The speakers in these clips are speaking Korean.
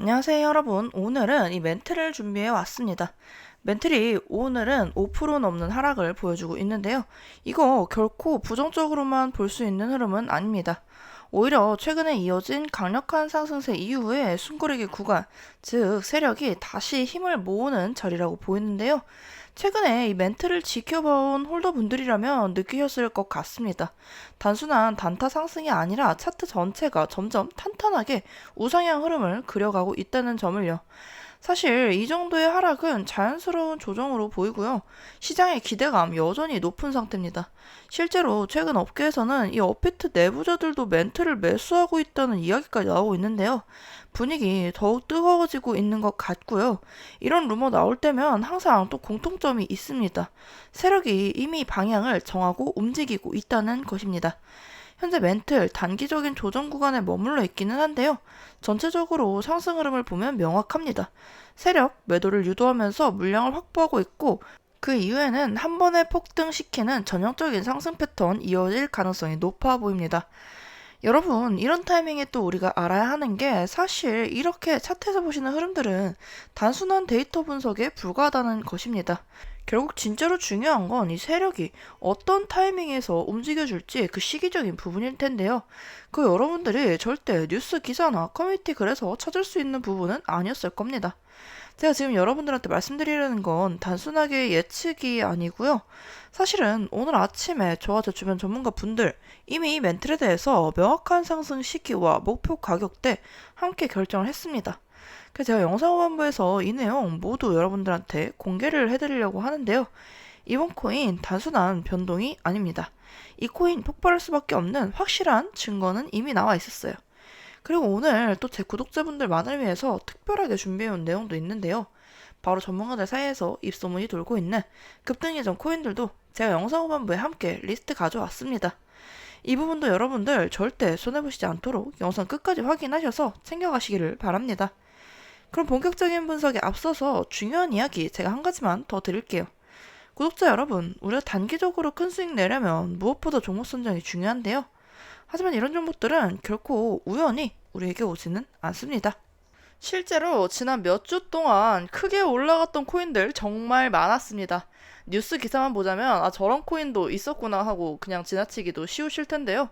안녕하세요 여러분. 오늘은 이 멘트를 준비해 왔습니다. 멘틀이 오늘은 5% 넘는 하락을 보여주고 있는데요. 이거 결코 부정적으로만 볼 수 있는 흐름은 아닙니다 오히려 최근에 이어진 강력한 상승세 이후에 숨고르기 구간 즉 세력이 다시 힘을 모으는 자리라고 보이는데요 최근에 이 멘트를 지켜본 홀더분들이라면 느끼셨을 것 같습니다. 단순한 단타 상승이 아니라 차트 전체가 점점 탄탄하게 우상향 흐름을 그려가고 있다는 점을요. 사실 이 정도의 하락은 자연스러운 조정으로 보이고요. 시장의 기대감 여전히 높은 상태입니다. 실제로 최근 업계에서는 이 업비트 내부자들도 멘트를 매수하고 있다는 이야기까지 나오고 있는데요. 분위기 더욱 뜨거워지고 있는 것 같고요. 이런 루머 나올 때면 항상 또 공통점이 있습니다. 세력이 이미 방향을 정하고 움직이고 있다는 것입니다. 현재 멘틀 단기적인 조정 구간에 머물러 있기는 한데요. 전체적으로 상승 흐름을 보면 명확합니다. 세력 매도를 유도하면서 물량을 확보하고 있고 그 이후에는 한 번에 폭등시키는 전형적인 상승 패턴 이어질 가능성이 높아 보입니다. 여러분, 이런 타이밍에 또 우리가 알아야 하는 게 사실 이렇게 차트에서 보시는 흐름들은 단순한 데이터 분석에 불과하다는 것입니다. 결국 진짜로 중요한 건 이 세력이 어떤 타이밍에서 움직여줄지 그 시기적인 부분일 텐데요. 그 여러분들이 절대 뉴스 기사나 커뮤니티 글에서 찾을 수 있는 부분은 아니었을 겁니다. 제가 지금 여러분들한테 말씀드리려는 건 단순하게 예측이 아니고요. 사실은 오늘 아침에 저와 제 주변 전문가 분들 이미 멘틀에 대해서 명확한 상승 시기와 목표 가격대 함께 결정을 했습니다. 그래서 제가 영상 후반부에서 이 내용 모두 여러분들한테 공개를 해드리려고 하는데요. 이번 코인 단순한 변동이 아닙니다. 이 코인 폭발할 수밖에 없는 확실한 증거는 이미 나와 있었어요. 그리고 오늘 또 제 구독자분들만을 위해서 특별하게 준비해온 내용도 있는데요. 바로 전문가들 사이에서 입소문이 돌고 있는 급등 예정 코인들도 제가 영상 후반부에 함께 리스트 가져왔습니다. 이 부분도 여러분들 절대 손해보시지 않도록 영상 끝까지 확인하셔서 챙겨가시기를 바랍니다. 그럼 본격적인 분석에 앞서서 중요한 이야기 제가 한 가지만 더 드릴게요. 구독자 여러분, 우리가 단기적으로 큰 수익 내려면 무엇보다 종목 선정이 중요한데요. 하지만 이런 종목들은 결코 우연히 우리에게 오지는 않습니다. 실제로 지난 몇 주 동안 크게 올라갔던 코인들 정말 많았습니다. 뉴스 기사만 보자면 아 저런 코인도 있었구나 하고 그냥 지나치기도 쉬우실 텐데요.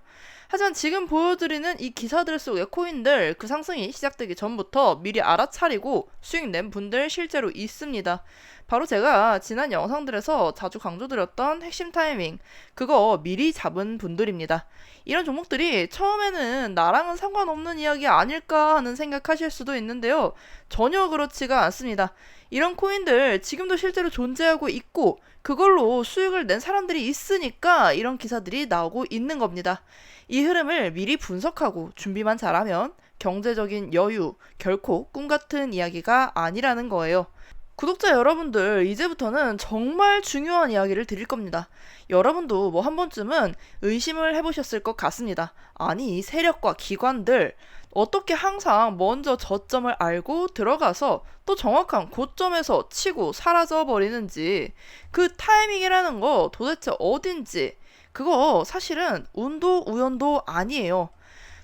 하지만 지금 보여드리는 이 기사들 속의 코인들 그 상승이 시작되기 전부터 미리 알아차리고 수익 낸 분들 실제로 있습니다. 바로 제가 지난 영상들에서 자주 강조드렸던 핵심 타이밍, 그거 미리 잡은 분들입니다. 이런 종목들이 처음에는 나랑은 상관없는 이야기 아닐까 하는 생각하실 수도 있는데요. 전혀 그렇지가 않습니다. 이런 코인들 지금도 실제로 존재하고 있고 그걸로 수익을 낸 사람들이 있으니까 이런 기사들이 나오고 있는 겁니다. 이 흐름을 미리 분석하고 준비만 잘하면 경제적인 여유 결코 꿈 같은 이야기가 아니라는 거예요. 구독자 여러분들, 이제부터는 정말 중요한 이야기를 드릴 겁니다. 여러분도 뭐 한 번쯤은 의심을 해보셨을 것 같습니다. 아니, 세력과 기관들, 어떻게 항상 먼저 저점을 알고 들어가서 또 정확한 고점에서 치고 사라져 버리는지, 그 타이밍이라는 거 도대체 어딘지, 그거 사실은 운도 우연도 아니에요.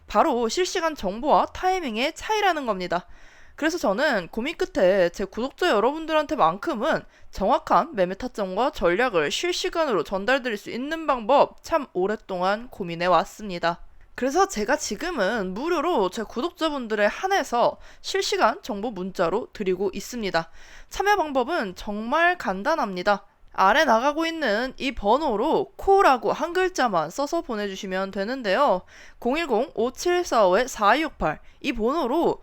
바로 실시간 정보와 타이밍의 차이라는 겁니다. 그래서 저는 고민 끝에 제 구독자 여러분들한테만큼은 정확한 매매 타점과 전략을 실시간으로 전달드릴 수 있는 방법 참 오랫동안 고민해 왔습니다. 그래서 제가 지금은 무료로 제 구독자분들에 한해서 실시간 정보 문자로 드리고 있습니다. 참여 방법은 정말 간단합니다. 아래 나가고 있는 이 번호로 코라고 한 글자만 써서 보내주시면 되는데요. 010-5745-4268 이 번호로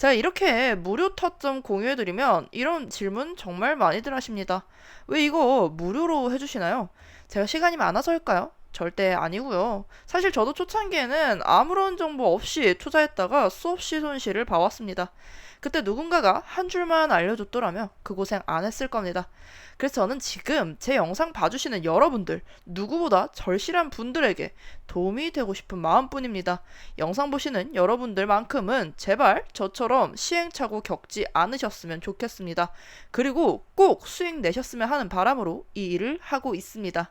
제가 이렇게 무료 타점 공유해드리면 이런 질문 정말 많이들 하십니다. 왜 이거 무료로 해주시나요? 제가 시간이 많아서일까요? 절대 아니고요. 사실 저도 초창기에는 아무런 정보 없이 투자했다가 수없이 손실을 봐왔습니다. 그때 누군가가 한 줄만 알려줬더라면 그 고생 안 했을 겁니다. 그래서 저는 지금 제 영상 봐주시는 여러분들, 누구보다 절실한 분들에게 도움이 되고 싶은 마음뿐입니다. 영상 보시는 여러분들만큼은 제발 저처럼 시행착오 겪지 않으셨으면 좋겠습니다. 그리고 꼭 수익 내셨으면 하는 바람으로 이 일을 하고 있습니다.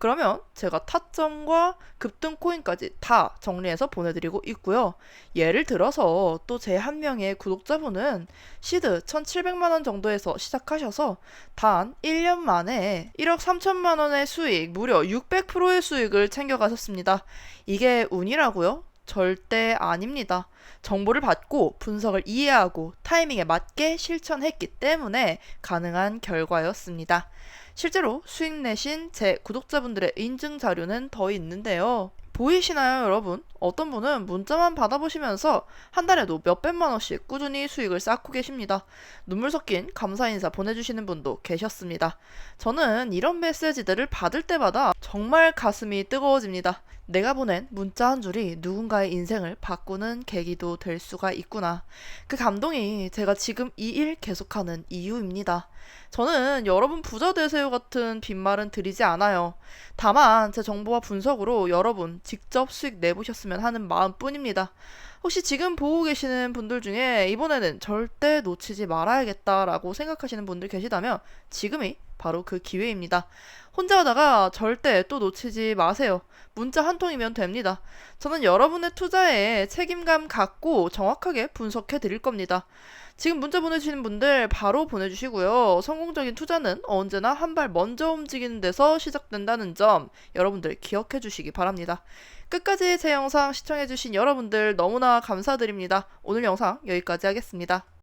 그러면 제가 타점과 급등 코인까지 다 정리해서 보내드리고 있고요. 예를 들어서 또 제 한 명의 구독자분은 시드 1,700만 원 정도에서 시작하셔서 단 1년 만에 1억 3천만 원의 수익, 무려 600%의 수익을 챙겨가셨습니다. 이게 운이라고요? 절대 아닙니다. 정보를 받고 분석을 이해하고 타이밍에 맞게 실천했기 때문에 가능한 결과였습니다. 실제로 수익 내신 제 구독자분들의 인증 자료는 더 있는데요. 보이시나요, 여러분? 어떤 분은 문자만 받아보시면서 한 달에도 몇백만 원씩 꾸준히 수익을 쌓고 계십니다. 눈물 섞인 감사 인사 보내주시는 분도 계셨습니다. 저는 이런 메시지들을 받을 때마다 정말 가슴이 뜨거워집니다. 내가 보낸 문자 한 줄이 누군가의 인생을 바꾸는 계기도 될 수가 있구나. 그 감동이 제가 지금 이 일 계속하는 이유입니다. 저는 여러분 부자 되세요 같은 빈말은 드리지 않아요. 다만 제 정보와 분석으로 여러분 직접 수익 내보셨으면 하는 마음뿐입니다. 혹시 지금 보고 계시는 분들 중에 이번에는 절대 놓치지 말아야겠다라고 생각하시는 분들 계시다면 지금이 바로 그 기회입니다. 혼자 하다가 절대 또 놓치지 마세요. 문자 한 통이면 됩니다. 저는 여러분의 투자에 책임감 갖고 정확하게 분석해 드릴 겁니다. 지금 문자 보내주시는 분들 바로 보내주시고요. 성공적인 투자는 언제나 한 발 먼저 움직이는 데서 시작된다는 점 여러분들 기억해 주시기 바랍니다. 끝까지 제 영상 시청해 주신 여러분들 너무나 감사드립니다. 오늘 영상 여기까지 하겠습니다.